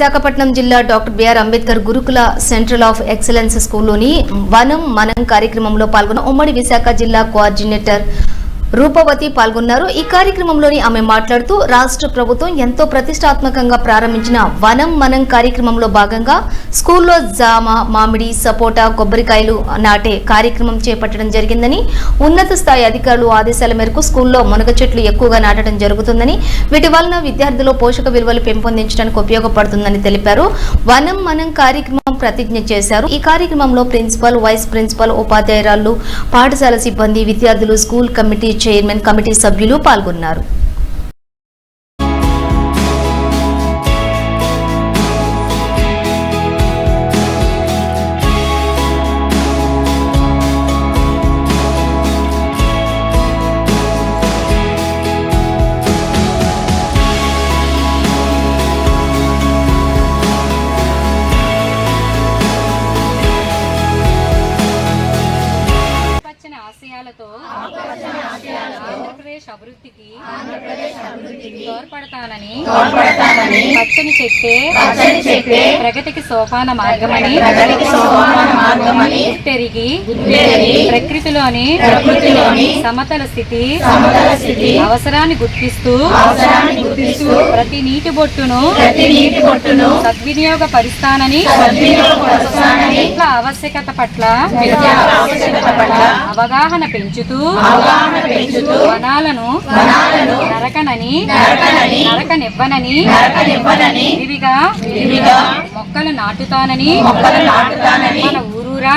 విశాఖపట్నం జిల్లా doctor BR Ambedkar గురుకుల central of excellence స్కూల్లోని వనం మనం కార్యక్రమంలో పాల్గొన్న ఉమ్మడి విశాఖ జిల్లా కోఆర్డినేటర్ రూపవతి పాల్గొన్నారు. ఈ కార్యక్రమంలోని ఆమె మాట్లాడుతూ రాష్ట్ర ప్రభుత్వం ఎంతో ప్రతిష్టాత్మకంగా ప్రారంభించిన వనం మనం కార్యక్రమంలో భాగంగా స్కూల్లో జామ మామిడి సపోటా కొబ్బరికాయలు నాటే కార్యక్రమం చేపట్టడం జరిగిందని ఉన్నత స్థాయి అధికారులు ఆదేశాల మేరకు స్కూల్లో మునగ చెట్లు ఎక్కువగా నాటడం జరుగుతుందని వీటి వలన విద్యార్థులు పోషక విలువలు పెంపొందించడానికి ఉపయోగపడుతుందని తెలిపారు. వనం మనం కార్యక్రమం ప్రతిజ్ఞ చేశారు. ఈ కార్యక్రమంలో ప్రిన్సిపల్ వైస్ ప్రిన్సిపల్ ఉపాధ్యాయురాలు పాఠశాల సిబ్బంది విద్యార్థులు స్కూల్ కమిటీ చైర్మన్ కమిటీ సభ్యులు పాల్గొన్నారు. ఆశయాలతో ఆంధ్రప్రదేశ్ అభివృద్ధికి తోడ్పడతానని పచ్చని చెట్టే ప్రగతికి సోపాన మార్గమని గుర్తెరిగి ప్రకృతిలోని సమతల స్థితి అవసరాన్ని గుర్తిస్తూ ప్రతి నీటి బొట్టును సద్వినియోగ పరిస్థానని ఆవశ్యకత పట్ల అవగాహన పెంచుతూ వనాలను నరకనని నరకనివ్వనని విరివిగా మొక్కలు నాటుతానని మన ఊరూరా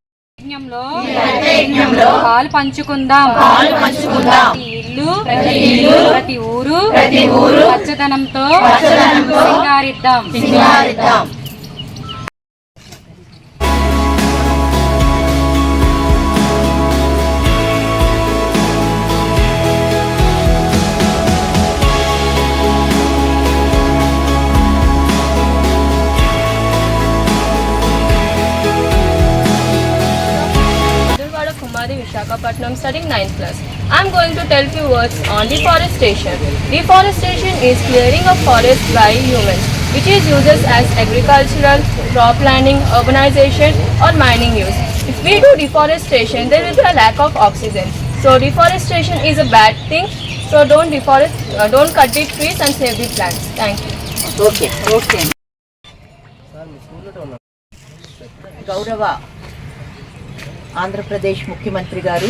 యజ్ఞంలో పాలు పంచుకుందాం. ప్రతి ఇల్లు ప్రతి ఊరు పచ్చదనంతో సింగారిద్దాం. Visakhapatnam studying 9th class. I am going to tell few words on deforestation. Deforestation is clearing of forests by humans, which is used as agricultural, crop planting, urbanization or mining use. If we do deforestation, there will be a lack of oxygen. So deforestation is a bad thing. So don't deforest, uh, don't cut the trees and save the plants. Thank you. Okay. Okay. Gaurava. Andhra Pradesh ముఖ్యమంత్రి గారు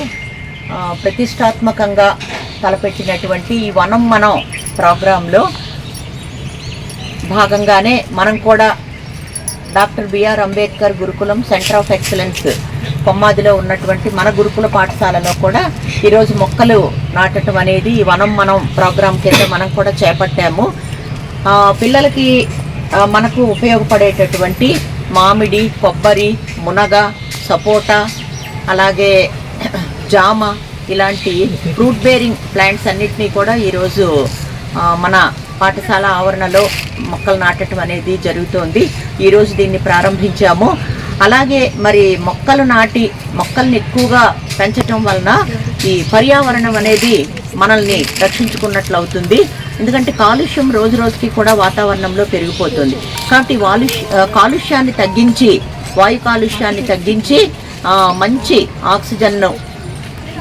ప్రతిష్టాత్మకంగా తలపెట్టినటువంటి ఈ వనం మనం ప్రోగ్రాంలో భాగంగానే మనం కూడా డాక్టర్ బిఆర్ అంబేద్కర్ గురుకులం సెంటర్ ఆఫ్ ఎక్సలెన్స్ కొమ్మాదిలో ఉన్నటువంటి మన గురుకుల పాఠశాలలో కూడా ఈరోజు మొక్కలు నాటడం అనేది ఈ వనం మనం ప్రోగ్రాం కింద మనం కూడా చేపట్టాము. పిల్లలకి మనకు ఉపయోగపడేటటువంటి మామిడి కొబ్బరి మునగ సపోటా అలాగే జామ ఇలాంటి ఫ్రూట్ బేరింగ్ ప్లాంట్స్ అన్నిటినీ కూడా ఈరోజు మన పాఠశాల ఆవరణలో మొక్కలు నాటడం అనేది జరుగుతోంది. ఈరోజు దీన్ని ప్రారంభించాము. అలాగే మరి మొక్కలు నాటి మొక్కల్ని ఎక్కువగా పెంచటం వలన ఈ పర్యావరణం అనేది మనల్ని రక్షించుకున్నట్లు అవుతుంది. ఎందుకంటే కాలుష్యం రోజు రోజుకి కూడా వాతావరణంలో పెరిగిపోతుంది. కాబట్టి వాలుష్య కాలుష్యాన్ని తగ్గించి వాయు కాలుష్యాన్ని తగ్గించి మంచి ఆక్సిజన్ను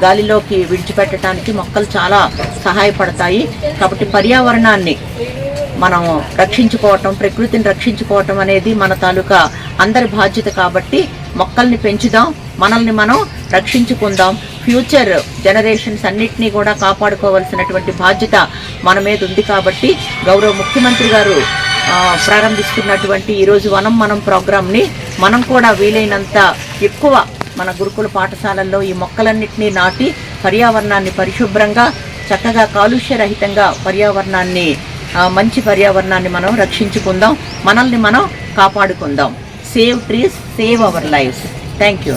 గాలిలోకి విడిచిపెట్టడానికి మొక్కలు చాలా సహాయపడతాయి. కాబట్టి పర్యావరణాన్ని మనం రక్షించుకోవటం ప్రకృతిని రక్షించుకోవటం అనేది మన తాలూకా అందరి బాధ్యత కాబట్టి మొక్కల్ని పెంచుదాం మనల్ని మనం రక్షించుకుందాం. ఫ్యూచర్ జనరేషన్స్ అన్నిటినీ కూడా కాపాడుకోవాల్సినటువంటి బాధ్యత మన మీద ఉంది కాబట్టి గౌరవ ముఖ్యమంత్రి గారు ప్రారంభిస్తున్నటువంటి ఈరోజు వనం మనం ప్రోగ్రామ్ని మనం కూడా వీలైనంత ఎక్కువ మన గురుకుల పాఠశాలల్లో ఈ మొక్కలన్నింటినీ నాటి పర్యావరణాన్ని పరిశుభ్రంగా చక్కగా కాలుష్యరహితంగా పర్యావరణాన్ని మంచి పర్యావరణాన్ని మనం రక్షించుకుందాం. మనల్ని మనం కాపాడుకుందాం. Save trees save our lifes thank you